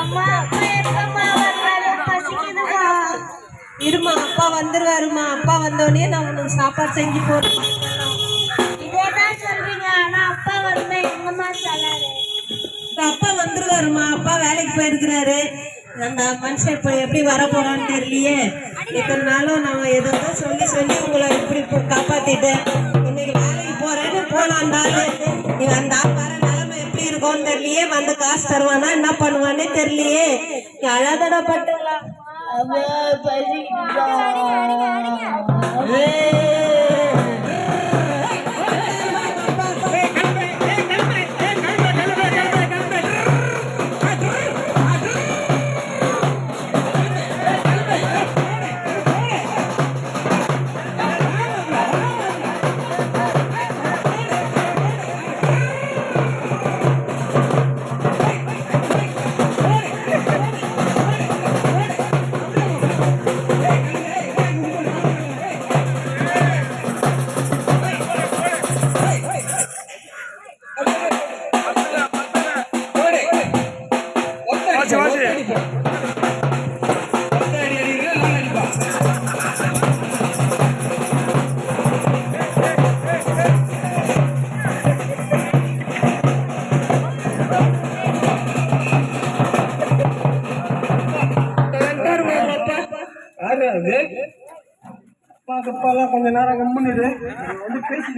அம்மா இருமா அப்பா வந்துருவாருமா. அப்பா வந்தோடனே நான் உனக்கு சாப்பாடு செஞ்சு போடுறேன். இதேதான் சொல்றீங்க ஆனா அப்பா வரல எங்கம்மா சொல்லாரு? அப்பா வந்துருவாருமா. அப்பா வேலைக்கு போயிருக்கிறாரு. அந்த மனுஷன் இப்போ எப்படி வர போறான்னு தெரியலையே. இத்தனை நாளும் நான் ஏதோ சொல்லி சொல்லி உங்களை இப்படி இப்போ காப்பாத்திட்டேன். இன்னைக்கு வேலைக்கு போறேன்னு போனாண்டாலு நீ அந்த ஆள் இருக்கும்னு தெரியலையே வந்து காசு தருவானா என்ன பண்ணுவானே தெரியலையே. நீ அழாதடா பட்டுங்களா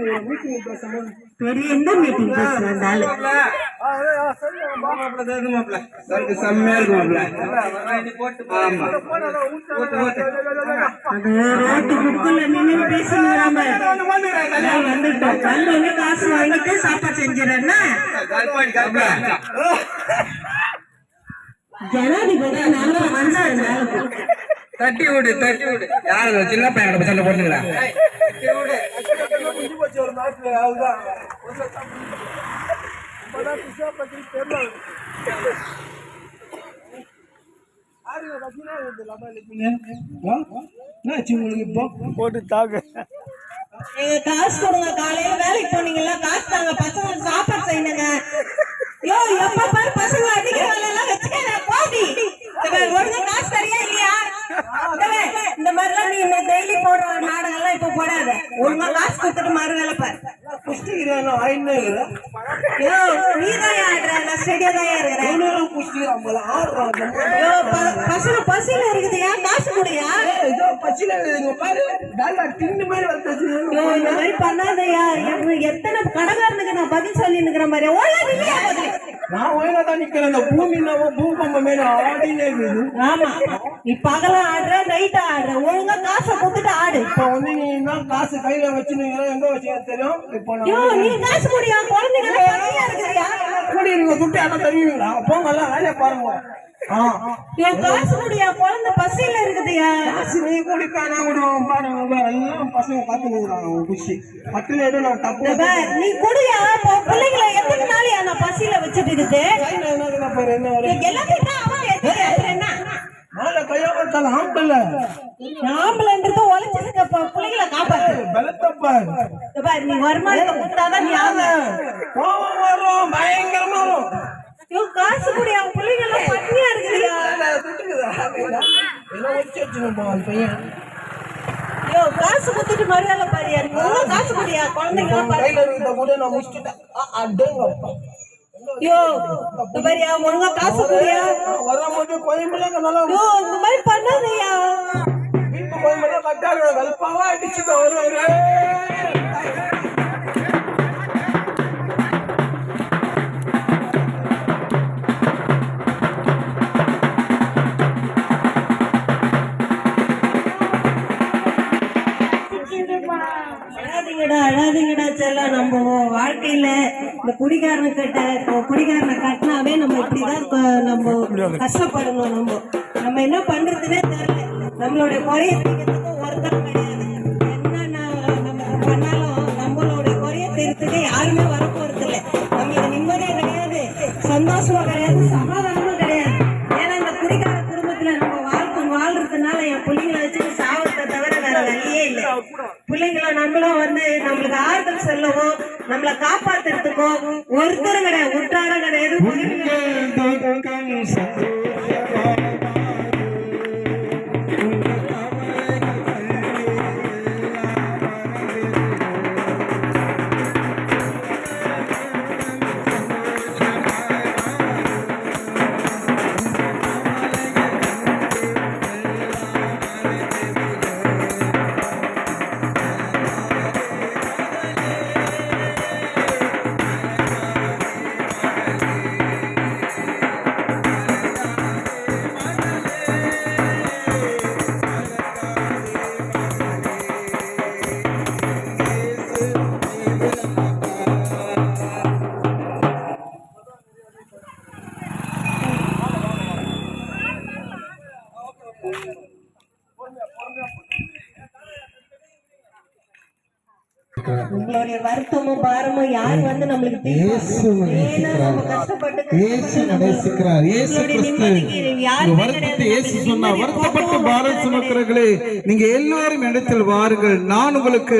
பேசி மீட்டிங் பேசுறேன் அந்த ஆளு செம்மையா இருக்கும் ஆமா. அது ரோட்டு புக்குல நின்று பேசுங்கிறாம நான் வந்துட்டோம் வந்தோடனே காசு வாங்கிட்டு சாப்பாடு செஞ்சிடறேன்னா ஜனாதிபதி நல்ல நல்ல தட்டி விடு தட்டி விடு. யாரு சின்ன பையன் சண்டை போட்டுங்களா போட்டு தாக்கு. காசு கொடுங்க காலையில. வேலைக்கு போனீங்கல்ல காசு தாங்க. பசங்களுக்கு சாப்பாடு செய்யணுங்க. யோ எப்ப பாரு பசங்க அடிக்கிற வேலை எல்லாம் வச்சுக்க போடி. காசு தரியா இல்லையா? இந்த மாதிரி- இந்த நீ டெய்லி போடுற நாடகம் எல்லாம் இப்ப போடாத. ஒழுங்கா காசு கொடுத்துட்டு மறு வேலை பாரு குஸ்திக்கிறேன் ஆயின்னு இருக்கிறேன் யோ நீ தான் ஆடுற நான் ஸ்டெடியா தான் இருக்கிறேன். இவனும் குஸ்திக்கிறான் போல ஆடுறான் யோ ப- பசங்க பசியில இருக்குதுயா? காசு கொடுயா? இங்க பாரு. டின்னு மாதிரி இந்த மாதிரி. பண்ணாதயா. எத்தனை கடைக்காரனுக்கு நான் பதில் சொல்லி நிக்கிற மாதிரி ஒழுங்கா இல்லையா பதில் நான் ஒழுங்கா தான் நிக்கிறேன். அந்த பூமி பூகம்பம் மேல ஆடினே இருக்குது ஆமா. நீ பகல ஆடுற நைட் ஆடுற. ஒழுங்கா காசை கொடுத்துட்டு ஆடு. இப்ப வந்து நீ என்ன காசு கையில வச்சுருந்தீங்களா எங்க வச்சீங்க தெரியும்? இப்போ நீ காசு முடியா குழந்தைங்க கூடி நீங்க துட்டு ஆனா தருவீங்களா போங்க எல்லாம் வேலையை பாருங்க. ஆ. யோ காசு முடியா குழந்தை பசியில இருக்குதுயா? காசு நீ குடிப்பா நான் வேற எல்லாம் பசங்க பார்த்துக்கிறாங்க உன் குஷி பட்டுல ஏதோ நான் இந்த தப்பு பார், நீ குடியா? இப்போ பிள்ளைங்களை எத்தனை நாளையா நான் பசியில வச்சுட்டு இருக்குது என்ன எல்லாத்தையும் அவன் மேல கையா பார்த்தாலும் ஆம்பள. ஆம்பளைன்றது உழைச்சதுக்கு அப்ப பிள்ளைங்களை காப்பாத்து. பலத்தப்பா நீ வருமானத்தை கொடுத்தாதான் நீ ஆளு. கோபம் வரும் பயங்கரமா வரும். காசு உன் பிள்ளைங்க எல்லாம் வச்சுக்கணும் அந்த பையன். யோ காசு கொடுத்துட்டு மரியாதை பாரியா? ஒழுங்கா காசு குடியா குழந்தைங்க எல்லாம் பாரு. கையில இருக்கிறத கூட நான் முடிச்சுட்டேன். அடேங்கப்பா. யோ இந்த மாதிரியா ஒழுங்கா காசு குடியா வரும்போது கோயம்புல நல்லா யோ இந்த மாதிரி பண்ணாதயா வீட்டு கோயம்புல கட்டாரு வெல்பாவா அடிச்சுட்டு வருவாரு. அழாதீங்கடா செல்லம். நம்ம வாழ்க்கையில இந்த குடிகாரனை கிட்ட குடிகாரனை கட்டினாவே நம்ம இப்படிதான் நம்ம கஷ்டப்படணும் நம்ம. நம்ம என்ன பண்றதுன்னே தெரியல. நம்மளுடைய குறைய தீர்க்கிறதுக்கு ஒருத்தர் கிடையாது. நம்மளை காப்பாத்துறதுக்கு இருக்கும் ஒருத்தர் கிடையாது உற்றாரம் கிடையாது வருத்தமும் பாரமும் யார் வந்து நம்மளுக்கு இயேசு நேசிக்கிறார் இயேசு நேசிக்கிறார் இயேசு கிறிஸ்து. வருத்தத்தை. இயேசு சொன்னா நிம்மதி வருத்தப்பட்டு பாரம். சுமக்கிறவர்களே நீங்க எல்லோரும் இடத்தில் வாருங்கள். நான் உங்களுக்கு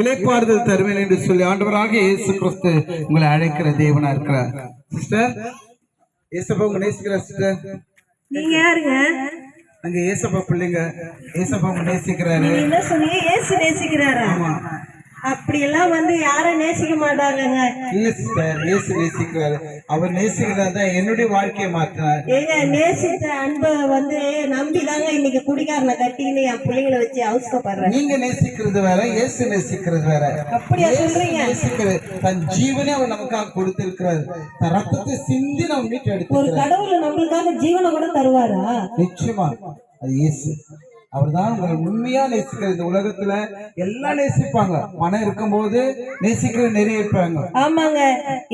இளைப்பாறுதல் தருவேன் என்று சொல்லி ஆண்டவராக இயேசு கிறிஸ்து உங்களை அழைக்கிற தேவனா இருக்கிறார். சிஸ்டர் ஏசப்பா உங்க நேசிக்கிற சிஸ்டர் நீங்க யாருங்க? அங்க ஏசப்பா பிள்ளைங்க. ஏசப்பா உங்க நேசிக்கிறாரு. என்ன சொன்னீங்க? ஏசு நேசிக்கிறாரா? அப்படி எல்லாம் வந்து யாரும் நேசிக்க மாட்டாங்கங்க. இல்ல சிஸ்டர் நேசிக்கிறாரு அவர் நேசிக்கிறார் தான் என்னுடைய வாழ்க்கையை மாற்றினார் ஏங்க நேசித்த அன்பை வந்து நம்பிதாங்க இன்னைக்கு குடிகாரனை கட்டின்னு என் பிள்ளைங்களை வச்சு அவசரப்படுறேன் நீங்க நேசிக்கிறது வேற இயேசு நேசிக்கிறது வேற. அப்படியா சொல்றீங்க? நேசிக்கிறது தன் ஜீவனை அவர் நமக்காக கொடுத்திருக்கிறார். தன் ரத்தத்தை சிந்தி நம்ம மீட்டு ஒரு எடுத்திருக்கிறார் கடவுள் நம்மளுக்காக ஜீவனை கூட தருவாரா? நிச்சயமா அது இயேசு. அவர்தான் உங்களை உண்மையா நேசிக்கிறது இந்த உலகத்துல எல்லாம் நேசிப்பாங்க. மனம் இருக்கும்போது நேசிக்கிற நிறைய இருப்பாங்க ஆமாங்க.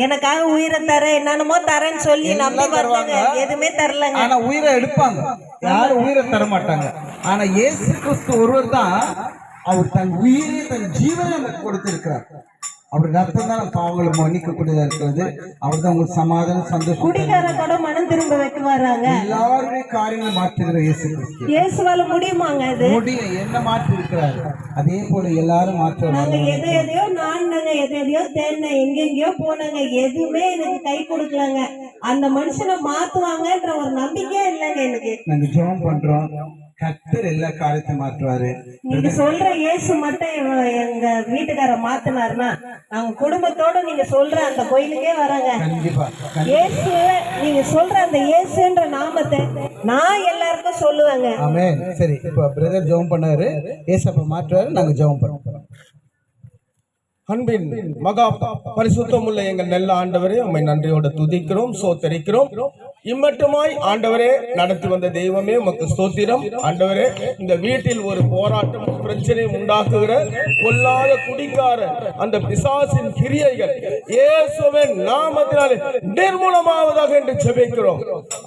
எனக்காக உயிரை தர என்னென்னமோ தரேன்னு சொல்லி நம்பி. வந்தாங்க எதுவுமே தரலங்க. ஆனா உயிரை எடுப்பாங்க. யாரும் உயிரை தர மாட்டாங்க. ஆனா இயேசு கிறிஸ்து ஒருவர் தான் அவர் தன் உயிரை தன் ஜீவனை கொடுத்திருக்கிறார். அவர் ரத்தம் தான் பாவங்களை மன்னிக்கக்கூடியதா இருக்கிறது. அவர் தான் உங்களுக்கு சமாதானம் சந்தோஷம் குடிகார கூட மனம் திரும்ப வைக்குவாராங்க? எல்லாருடைய காரியங்களை மாற்றுகிற இயேசு கிறிஸ்து. இயேசுவால முடியுமாங்க இது முடிய என்ன மாற்றி இருக்கிறார்? அதே போல எல்லாரும் மாற்ற நாங்க எது எதையோ நாடினங்க எது எதையோ தேடினேன் எங்கெங்கயோ போனாங்க எதுவுமே எனக்கு கை கொடுக்கலங்க. அந்த மனுஷனை மாத்துவாங்கன்ற ஒரு நம்பிக்கையே இல்லைங்க எனக்கு. நாங்க ஜெபம் பண்றோம். கத்தர் எல்லா காரியத்தையும் மாற்றுவாரு. நீங்க சொல்ற இயேசு மட்டும் எங்க- வீட்டுக்கார மாத்தினாருன்னா நாங்க குடும்பத்தோட நீங்க சொல்ற அந்த கோயிலுக்கே வராங்க. கண்டிப்பா இயேசு நீங்க சொல்ற அந்த இயேசுன்ற நாமத்தை நான் எல்லாருக்கும் சொல்லுவேங்க. ஆமே சரி இப்போ பிரதர் ஜெபம் பண்ணாரு. ஏசப்ப மாற்றுவாரு நாங்க ஜெபம் பண்ணுவோம் அன்பின் மகா பரிசுத்தமுள்ள எங்கள் நல்ல ஆண்டவரே உம்மை நன்றியோடு துதிக்கிறோம் சோத்தரிக்கிறோம். இம்மட்டுமாய் ஆண்டவரே நடத்தி வந்த தெய்வமே உமக்கு ஸ்தோத்திரம். ஆண்டவரே இந்த வீட்டில் ஒரு போராட்டம் பிரச்சனை உண்டாக்குகிற பொல்லாத குடிக்கார அந்த பிசாசின் கிரியைகள் இயேசுவின் நாமத்தினாலே நிர்மூலமாவதாக என்று செபிக்கிறோம்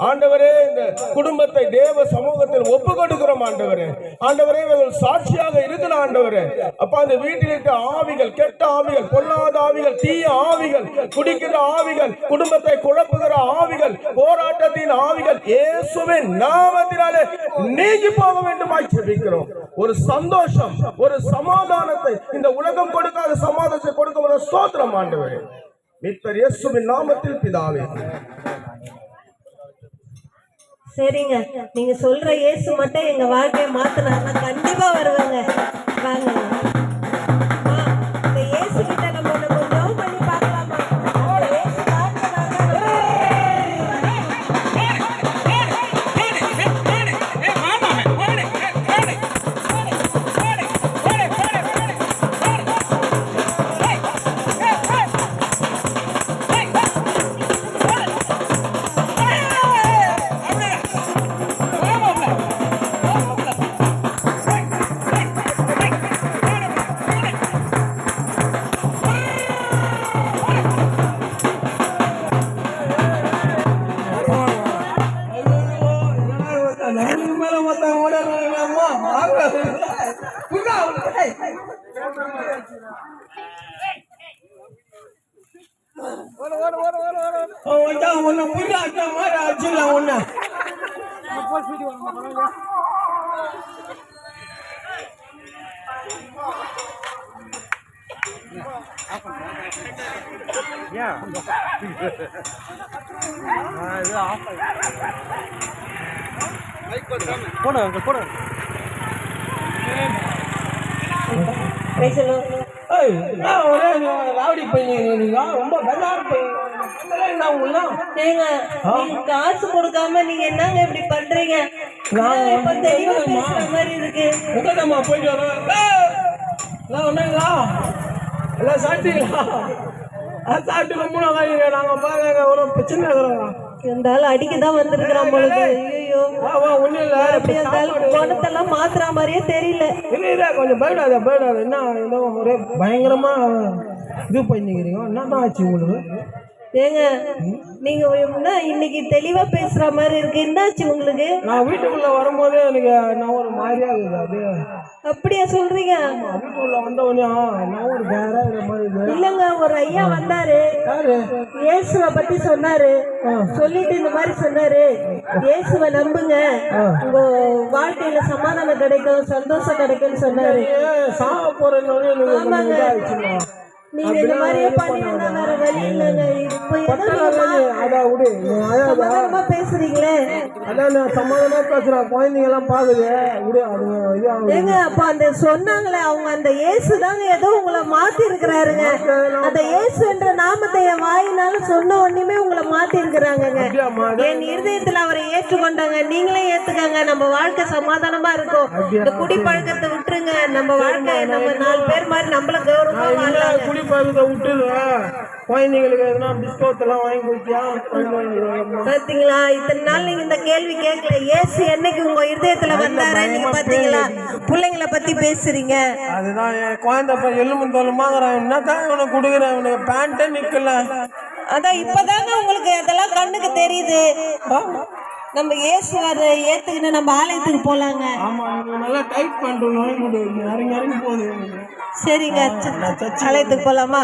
ஆண்டவரே இந்த குடும்பத்தை தேவ சமூகத்தில் ஒப்பு கொடுக்கிறோம் ஆண்டவரே. ஆண்டவரே இவர்கள் சாட்சியாக இருக்கிற ஆண்டவரே. அப்ப அந்த வீட்டில் இருக்க ஆவிகள் கெட்ட ஆவிகள் பொல்லாத ஆவிகள் தீய ஆவிகள் குடிக்கிற ஆவிகள் குடும்பத்தை குழப்புகிற ஆவிகள் போராட்டத்தின் ஆவிகள் இயேசுவின் நாமத்தினாலே நீங்கி போக வேண்டுமாய் ஜெபிக்கிறோம். ஒரு சந்தோஷம் ஒரு சமாதானத்தை இந்த உலகம் கொடுக்காத சமாதானத்தை கொடுக்க ஒரு ஸ்தோத்திரம் ஆண்டவரே. மித்தர் இயேசுவின் நாமத்தில் பிதாவே. சரிங்க. நீங்க சொல்ற இயேசு மட்டும் எங்க வாழ்க்கையை மாத்தினாருன்னா கண்டிப்பா வருவாங்க. வாங்க. என்ன ஒரே ராவடி பையன் ரொம்ப பெஜார் பையன் காசு கொடுக்காம நீங்க என்னங்க இப்படி பண்றீங்க? மாதிரி இருக்கு. போயிட்டு வரோம் ஏய், சாப்பிட்டு மூணு வாங்கிங்க நாங்கள் பாருங்க ஒரு பிரச்சனை இருக்கிறோங்க இந்த ஆள் அடிக்கதான் வந்திருக்கிறான் பொழுது. ஐயோ ஒன்றும் இல்லை. அப்படி அந்த ஆள் குணத்தெல்லாம் மாத்துற மாதிரியே தெரியல. இல்லை இல்லை. கொஞ்சம் பயப்படாத பயப்படாத. என்ன என்ன ஒரே பயங்கரமா இது பண்ணிக்கிறீங்க. என்னதான் ஆச்சு உங்களுக்கு? ஏங்க நீங்க என்ன இன்னைக்கு தெளிவா பேசுற மாதிரி இருக்கு. என்னாச்சு உங்களுக்கு? நான் வீட்டுக்குள்ள வரும்போதே எனக்கு நான் ஒரு மாதிரியா இருக்குது அப்படியே. அப்படியா சொல்றீங்க? வீட்டுக்குள்ள வந்த உடனே நான் ஒரு இருக்கிற மாதிரி இல்லங்க ஒரு ஐயா வந்தாரு. இயேசுவை பத்தி சொன்னாரு. சொல்லிட்டு இந்த மாதிரி சொன்னாரு. இயேசுவை நம்புங்க. உங்க வாழ்க்கையில சமாதானம் கிடைக்கும் சந்தோஷம் கிடைக்கும்னு சொன்னாரு. சாக போறேன்னு ஆமாங்க. நீங்க இந்த மாதிரியே வேற வழி இல்லைங்க இப்போ அதான் விடு. சமாதானமா பேசுறீங்களே? அதான் நான் சமாதானமா பேசுறேன். குழந்தைங்க எல்லாம் பாக்குது. விடு இது. ஏங்க அப்ப அந்த சொன்னாங்களே அவங்க அந்த தாங்க ஏதோ உங்களை மாத்தி இருக்கிறாருங்க அந்த இயேசுன்ற நாமத்தை என் வாயினால சொன்ன உடனே உங்களை மாத்தி இருக்கிறாங்கங்க? என் இருதயத்துல அவரை ஏற்றுக்கொண்டாங்க நீங்களே ஏத்துக்கங்க. நம்ம வாழ்க்கை சமாதானமா இருக்கும். இந்த குடி பழக்கத்தை விட்டுருங்க. நம்ம வாழ்க்கை நம்ம நாலு பேர் மாதிரி நம்மள கௌரவமா இல்ல, வாழலாங்க குடி பழக்கத்தை விட்டுரு குழந்தைங்களுக்கு எதுனா பிஸ்கவுட் எல்லாம் வாங்கி கொடுத்தியா? பாத்தீங்களா? இத்தனை நாள் நீங்க இந்த கேள்வி கேட்கல. இயேசு என்னைக்கு உங்க இருதயத்துல வந்தாரா? நீங்க பாத்தீங்களா? பிள்ளைங்களை பத்தி பேசுறீங்க. அதுதான் என் குழந்தை எலும்பு தோலுமாங்கிறான் என்னத்தான் இவனுக்கு கொடுக்குறேன்? இவனுக்கு பேண்ட்டே நிக்கல. அதான் இப்பதாங்க உங்களுக்கு அதெல்லாம் கண்ணுக்கு தெரியுது. நம்ம இயேசுவார ஏத்துக்கிட்டு நம்ம ஆலயத்துக்கு போலாங்க. ஆமா நல்லா டைட் பண்ணிட்டு இறங்கி இறங்கி போகுது. சரிங்க ஆலயத்துக்கு போலாமா?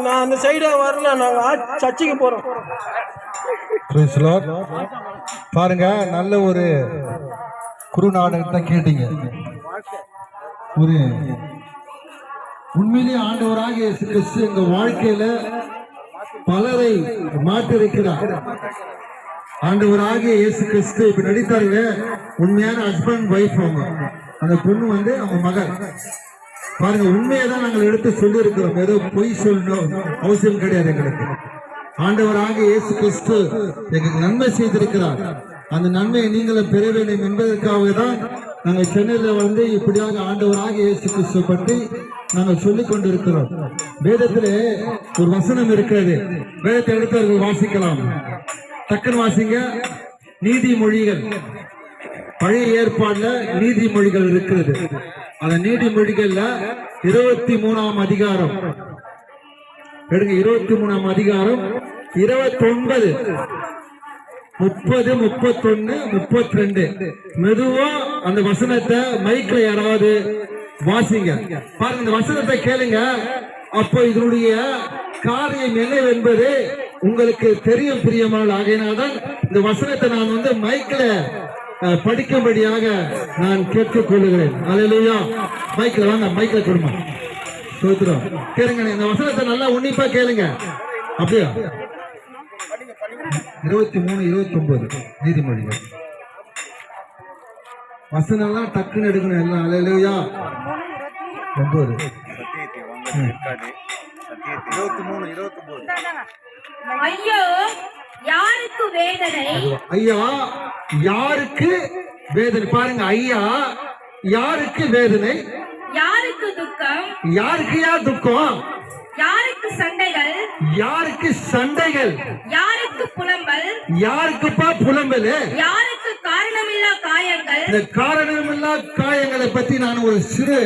நான் அந்த சைடே வரல. நாங்க ஆ- சர்ச்சுக்கு போறோம். பாருங்க நல்ல ஒரு குருநாடகத்தை கேட்டீங்க. ஒரு உண்மையிலே ஆண்டவராக கிறிஸ்து எங்க வாழ்க்கையில பலரை மாற்றிருக்கிறார் ஆண்டவராகிய இயேசு கிறிஸ்து இப்ப நடித்தாருங்க. உண்மையான ஹஸ்பண்ட் ஒய்ஃப் அவங்க. அந்த பொண்ணு வந்து அவங்க மகள். பாருங்க உண்மையை தான் நாங்கள் எடுத்து சொல்லி இருக்கிறோம் ஏதோ பொய் சொல்லணும். அவசியம் கிடையாது எங்களுக்கு. ஆண்டவராக இயேசு கிறிஸ்து எங்களுக்கு நன்மை செய்திருக்கிறார். அந்த நன்மையை நீங்களும் பெற வேண்டும் என்பதற்காக தான் நாங்கள் சென்னையில் வந்து இப்படியாக ஆண்டவராக இயேசு கிறிஸ்து பற்றி நாங்கள் சொல்லிக் கொண்டிருக்கிறோம். வேதத்திலே ஒரு வசனம் இருக்கிறது. வேதத்தை எடுத்தவர்கள் வாசிக்கலாம். டக்குன்னு வாசிங்க. நீதிமொழிகள். பழைய ஏற்பாடுல நீதிமொழிகள் இருக்கிறது. அந்த நீதிமொழிகள்ல இருபத்தி மூணாம் அதிகாரம். எடுங்க இருபத்தி மூணாம் அதிகாரம். இருபத்தொன்பது. முப்பது முப்பத்தொன்னு முப்பத்தி ரெண்டு மெதுவா அந்த வசனத்தை மைக்ல யாராவது வாசிங்க. பாருங்க இந்த வசனத்தை கேளுங்க. அப்போ இதனுடைய காரியம் என்னவென்பது உங்களுக்கு தெரியும் பிரியமான ஆகையினால்தான் இந்த வசனத்தை நான் வந்து மைக்ல படிக்கும்படியாக நான் கேட்டுக்கொள்கிறேன் அலையிலுயா மைக்ல வாங்க மைக்ல கொடுமா. சோத்திரம். கேளுங்க இந்த வசனத்தை நல்லா உன்னிப்பா கேளுங்க. அப்படியா? இருபத்தி மூணு இருபத்தி ஒன்பது. நீதிமொழிகள். வசனம் எல்லாம் டக்குன்னு எடுக்கணும். எல்லாம் அலையிலுயா ஒன்பது. ஐயோ யாருக்கு வேதனை? ஐயா யாருக்கு வேதனை? பாருங்க ஐயா யாருக்கு வேதனை? யாருக்கு துக்கம்? யாருக்கு யார் துக்கம்? யாருக்கு சண்டைகள்? யாருக்கு சண்டைகள்? யாருக்கு புலம்பல்? யாருக்குப்பா புலம்பலு? காயங்கள் இந்த காரணமில்லா காயங்களை பத்தி நான் ஒரு சிறு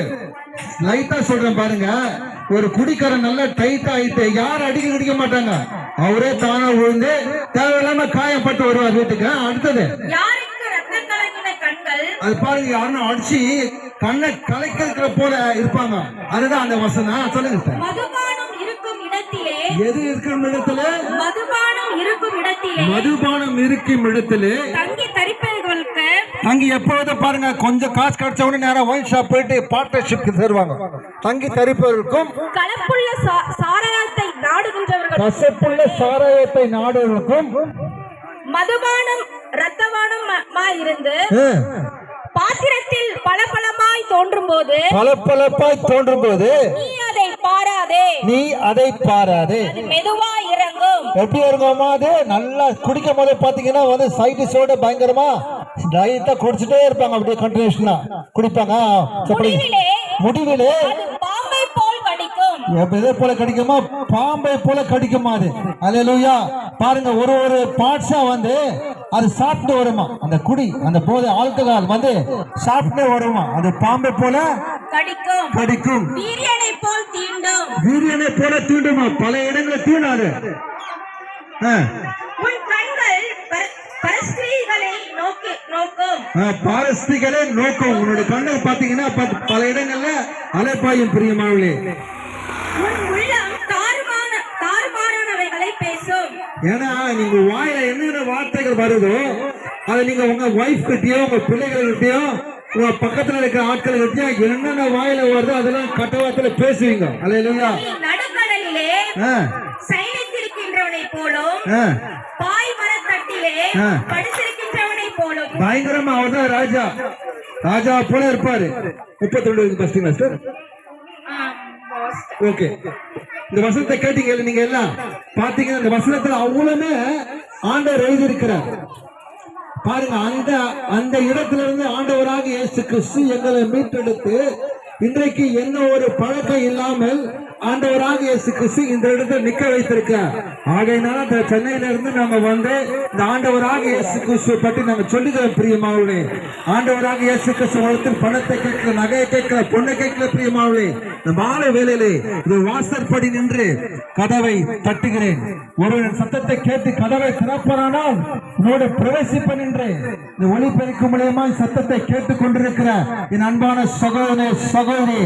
லைட்டா சொல்றேன் பாருங்க. ஒரு குடிக்காரன் நல்லா டைட்டா ஆயிட்டு யாரும் அடிக்க கிடைக்க மாட்டாங்க. அவரே தானா விழுந்து தேவையில்லாம காயப்பட்டு வருவார் வீட்டுக்கு. அடுத்தது அது பாருங்க யாரும் அடிச்சு கண்ணை கலைக்கிற போல இருப்பாங்க. அதுதான் அந்த வசனம். சொல்லுங்க சார் இடத்திலே எது இருக்கிற இடத்துல? மதுபானம் இருக்கும் இடத்திலே மதுபானம் இருக்கும் இடத்துல. தங்கி தரிப்பவர்களுக்கு தங்கி எப்போதும் பாருங்க கொஞ்சம் காசு கிடைச்ச உடனே நேரம் ஒயின் ஷாப் போயிட்டு பார்ட்னர்ஷிப்க்கு சேருவாங்க. தங்கி தரிப்பவருக்கும் கலப்புள்ள சாராயத்தை நாடுகின்றவர்கள். கசப்புள்ள சாராயத்தை நாடுவதற்கும் மதுபானம் ரத்தவானமாய் இருந்து பாத்திரத்தில் பளபளமாய் தோன்றும் போது பளபளப்பாய் தோன்றும் போது பாராதே. நீ அதை பாராதே. மெதுவா இறங்கும். எப்படி இருக்குமா அது? நல்லா குடிக்கும் போது பாத்தீங்கன்னா வந்து சைடிஸோட பயங்கரமா லைட்டா குடிச்சிட்டே இருப்பாங்க. அப்படியே கண்டினியூஷனா குடிப்பாங்க. முடிவிலே பாம்பை போல் கடிக்கும் எதை போல கடிக்குமா? பாம்பை போல கடிக்குமா அது? அல்லேலூயா பாருங்க ஒரு ஒரு பார்ட்ஸா வந்து அது சாப்பிட்டு வருமா? அந்த குடி அந்த போதை ஆல்கஹால் வந்து சாப்பிட்டு வருமா? அது பாம்பை போல கடிக்கும். கடிக்கும். வீரியனை போல் தீண்டும். வீரியனை போல தீண்டுமா? பல இடங்களை தீண்டாது. உன் கண்கள் பர- பரஸ்திரீகளை நோக்கி நோக்கும். பாரஸ்திகளே நோக்கம். உன்னுடைய கண்ணை பாத்தீங்கன்னா பல இடங்கள்ல அலைப்பாயும் பிரியமாவளே உன் உள்ளம் தாறுமான தாறுமாறானவைகளை பேசும். ஏன்னா நீங்க வாயில என்னென்ன வார்த்தைகள் வருதோ அதை நீங்க உங்க ஒய்ஃப் கிட்டயோ உங்க பிள்ளைகள் கிட்டயோ பக்கத்துல இருக்கிற ஆட்கள் கிட்டயோ என்னென்ன வாயில வருதோ அதெல்லாம் கட்டவாத்துல பேசுவீங்க. அல்லையா நீ நடுக்கடலிலே ஆ. சயனித்திருக்கின்றவனை போலும் ஆ. பாய் மரத்தட்டிலே ஆ. படுத்திருக்கின்றவனை போலும். பயங்கரமா அவர் தான் ராஜா. ராஜா போல இருப்பாரு. முப்பத்தி ரெண்டு ஃபர்ஸ்ட் மாஸ்டர் ஓகே. இந்த வசனத்தை கேட்டீங்க நீங்க எல்லாம்? பாத்தீங்கன்னா இந்த வசனத்துல அவ்வளவுமே ஆண்டவர் எழுதியிருக்கிறார். பாருங்க அந்த அந்த இடத்துல இருந்து ஆண்டவராக இயேசு கிறிஸ்து எங்களை மீட்டெடுத்து இன்றைக்கு என்ன ஒரு பழக்கம் இல்லாமல் ஆண்டவராக இயேசு கிறிஸ்து இந்த இடத்துல நிக்க வைத்திருக்க ஆகையினால இந்த சென்னையில இருந்து நாம வந்து இந்த ஆண்டவராக இயேசு கிறிஸ்து பற்றி நாங்க சொல்லுகிறோம் பிரியமாவளே ஆண்டவராக இயேசு கிறிஸ்து வளர்த்து பணத்தை கேட்கல நகையை கேட்கல பொண்ணை கேட்கல பிரியமாவளே இந்த மாலை வேலையிலே இது வாசற்படி நின்று கதவை தட்டுகிறேன். ஒருவன் சத்தத்தை கேட்டு கதவை திறப்பானால் உன்னோட பிரவேசிப்ப நின்று இந்த ஒளிபெருக்கும் மூலியமா சத்தத்தை கேட்டுக் கொண்டிருக்கிற என் அன்பான சகோதரே சகோதரி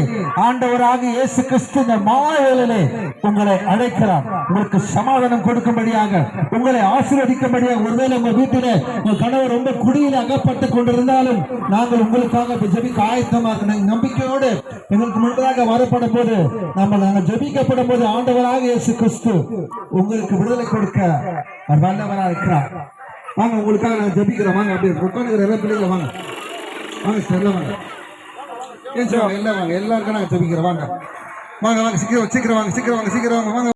ஆண்டவராக இயேசு கிறிஸ்து இந்த மாலை உங்களை அழைக்கிறார் உங்களுக்கு சமாதானம் கொடுக்கும்படியாக உங்களை ஆசீர்வதிக்கும்படியாக ஒருவேளை உங்க வீட்டிலே உங்க கணவர் ரொம்ப குடியில் அகப்பட்டு கொண்டிருந்தாலும் நாங்கள் உங்களுக்காக ஜெபிக்க ஆயத்தமாக நம்பிக்கையோடு எங்களுக்கு முன்னதாக வரப்பட போது நம்ம நாங்கள் ஜெபிக்கப்படும் போது ஆண்டவராக இயேசு கிறிஸ்து உங்களுக்கு விடுதலை கொடுக்க வல்லவராக இருக்கிறார். வாங்க உங்களுக்காக நாங்கள் ஜெபிக்கிறோம். வாங்க அப்படி உட்காந்துக்கிற எல்லா பிள்ளைங்க வாங்க. வாங்க சார் வாங்க. ஏன் சார் எல்லாம் வாங்க எல்லாருக்கும் நாங்கள் ஜெபிக்கிறோம். வாங்க. வாங்க வாங்க சீக்கிரம் சீக்கிரம் வாங்க சீக்கிரம் வாங்க சீக்கிரம் வாங்க வாங்க.